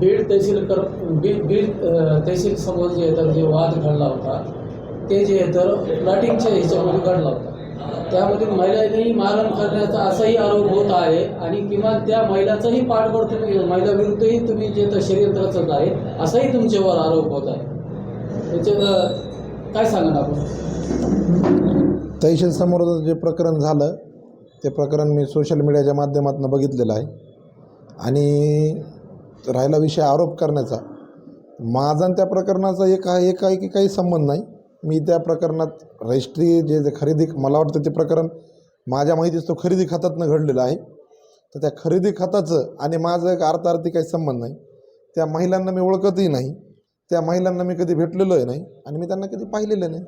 बीड तहसील कर बीड बीड तहसील समोर जे तर जे वाद घडला होता ते जे तर प्लॉटिंगच्या ह्याच्यामध्ये घडला होता. त्यामध्ये महिलांनी मारण करण्याचा असाही आरोप होत आहे आणि किमान त्या महिलाचाही पाठबळ तुम्ही महिलाविरुद्धही तुम्ही जे तर षडयंत्र रचत आहे असाही तुमच्यावर आरोप होत आहे. त्याच्यात काय सांगणार आपण? तहसील समोर जे प्रकरण झालं ते प्रकरण मी सोशल मीडियाच्या माध्यमातून बघितलेलं आहे. आणि राहिला विषय आरोप करण्याचा. माझा आणि त्या प्रकरणाचा एक एक आहे की काही संबंध नाही. मी त्या प्रकरणात रजिस्ट्री जे जे खरेदी मला वाटतं ते प्रकरण माझ्या माहितीच तो खरेदी खात्यातनं घडलेलं आहे. तर त्या खरेदी खात्याचं आणि माझं एक अर्थार्थी काही संबंध नाही. त्या महिलांना मी ओळखतही नाही. त्या महिलांना मी कधी भेटलेलोही नाही आणि मी त्यांना कधी पाहिलेलं नाही.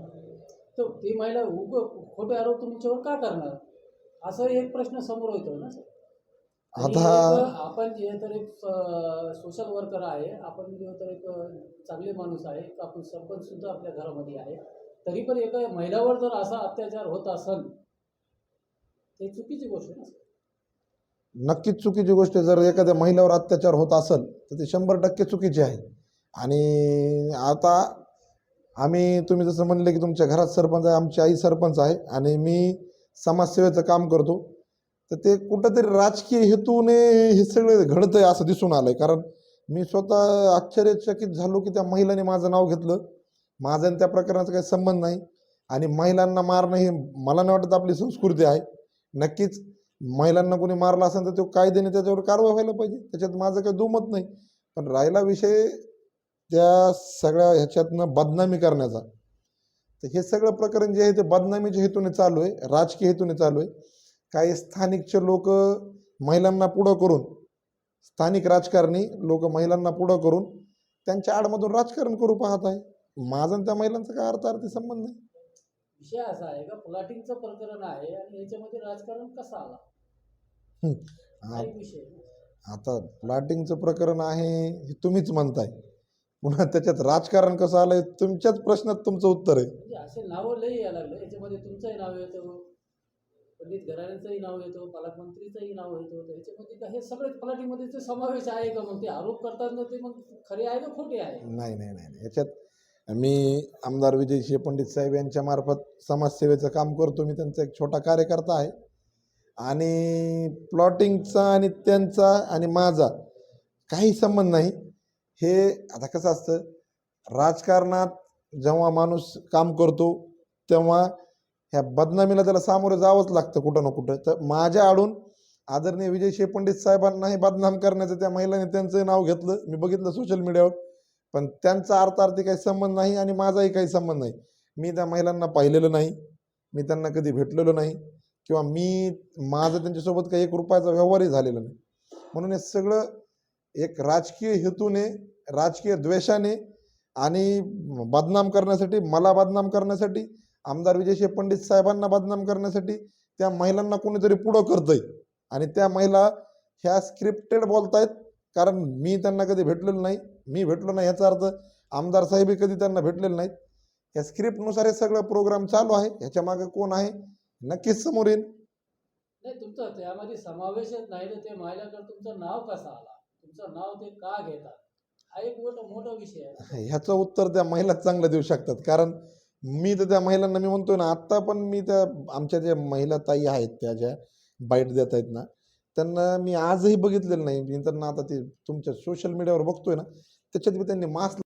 तर ती महिला उग खोटे आरोप तुमच्यावर का करणार? असं एक प्रश्न समोर येतो ना आता- आपण जे तर एक सोशल वर्कर आहे आपण जे तर एक चांगले माणूस आहे आपण सरपंच सुद्धा आपल्या घरामध्ये आहे तरी पण एका महिलावर जर असा अत्याचार होत असेल ते चुकीची गोष्ट ना नक्कीच चुकीची गोष्ट जर एखाद्या महिलावर अत्याचार होत असेल तर ते शंभर टक्के चुकीचे आहे. आणि आता आम्ही तुम्ही जसं म्हणले की तुमच्या घरात सरपंच आहे आमची आई सरपंच आहे आणि मी समाजसेवेचं काम करतो. तर ते कुठंतरी राजकीय हेतूने हे सगळं घडतं आहे असं दिसून आलं आहे कारण मी स्वतः आश्चर्यचकित झालो की त्या महिलाने माझं नाव घेतलं. माझं आणि त्या प्रकरणाचा काही संबंध नाही. आणि महिलांना मारणं हे मला नाही वाटत आपली संस्कृती आहे. नक्कीच महिलांना कोणी मारला असेल तर तो कायद्याने त्याच्यावर कारवाई व्हायला पाहिजे. त्याच्यात माझं काही दुमत नाही. पण राहिला विषय त्या सगळ्या ह्याच्यातनं बदनामी करण्याचा. तर हे सगळं प्रकरण जे आहे ते बदनामीच्या हेतूने चालू आहे. राजकीय हेतूने चालू आहे. काही स्थानिकचे लोक महिलांना पुढं करून स्थानिक राजकारणी लोक महिलांना पुढं करून त्यांच्या आडमधून राजकारण करू पाहत आहे. माझा त्या महिलांचा काय अर्थार्थी संबंध नाही. विषय असा आहे का? प्लॉटिंगचं प्रकरण आहे आणि याच्यामध्ये राजकारण कसं आला? विषय. आता प्लॉटिंगचं प्रकरण आहे हे तुम्हीच म्हणताय. पुन्हा त्याच्यात राजकारण कसं आलंय तुमच्याच प्रश्नात तुमचं उत्तर आहे. म्हणजे असे नावं लई यायला लागले. याच्यामध्ये तुमचंही नाव येतं. पंडित घराण्याचंही नाव येतो पालकमंत्रीचंही नाव येतो त्याच्यामध्ये का हे सगळे पलाटीमध्ये समावेश आहे का मग? ते आरोप करताना ते मग खरे आहे का खोटे आहे? नाही नाही नाही याच्यात मी आमदार विजयशिव पंडित साहेब यांच्या मार्फत समाजसेवेचं काम करतो. मी त्यांचा एक छोटा कार्यकर्ता आहे. आणि प्लॉटिंगचा आणि त्यांचा आणि माझा काही संबंध नाही. हे आता कसं असतं राजकारणात जेव्हा माणूस काम करतो तेव्हा ह्या बदनामीला त्याला सामोरं जावंच लागतं कुठं ना कुठं. तर माझ्या आडून आदरणीय विजय शेपंडित साहेबांनाही बदनाम करण्याचं त्या महिलांनी त्यांचं नाव घेतलं. मी बघितलं सोशल मीडियावर पण त्यांचा अर्थार्थी काही संबंध नाही आणि माझाही काही संबंध नाही. मी त्या महिलांना पाहिलेलं नाही. मी त्यांना कधी भेटलेलो नाही. किंवा मी माझं त्यांच्यासोबत काही एक रुपयाचा व्यवहारही झालेला नाही. म्हणून हे सगळं एक राजकीय हेतूने राजकीय द्वेषाने आणि बदनाम करण्यासाठी मला बदनाम करण्यासाठी आमदार विजयशिव पंडित साहेबांना बदनाम करण्यासाठी त्या महिलांना कोणीतरी पुढं करतंय. आणि त्या महिला ह्या स्क्रिप्टेड बोलतायत. कारण मी त्यांना कधी भेटलेलो नाही. मी भेटलो नाही ह्याचा अर्थ आमदार साहेबही कधी त्यांना भेटलेले नाहीत. या स्क्रिप्टनुसार हे सगळं प्रोग्राम चालू आहे. ह्याच्या मागे कोण आहे? नक्कीच समोर येईल नाही तुमचं त्यामध्ये समावेशच नाही ते महिलाकडे तुमचं नाव कसं आला? तुमचं नाव ते का घेतात? हा एक मोठा मोठा विषय आहे. ह्याचं उत्तर त्या महिलाच चांगलं देऊ शकतात. कारण मी तर त्या महिलांना मी म्हणतो ना आत्ता पण मी त्या आमच्या ज्या महिला ताई आहेत त्या ज्या बाईट देत आहेत ना त्यांना मी आजही बघितलेलं नाही. मी त्यांना आता ते तुमच्या सोशल मीडियावर बघतोय ना त्याच्यात मी त्यांनी मास्क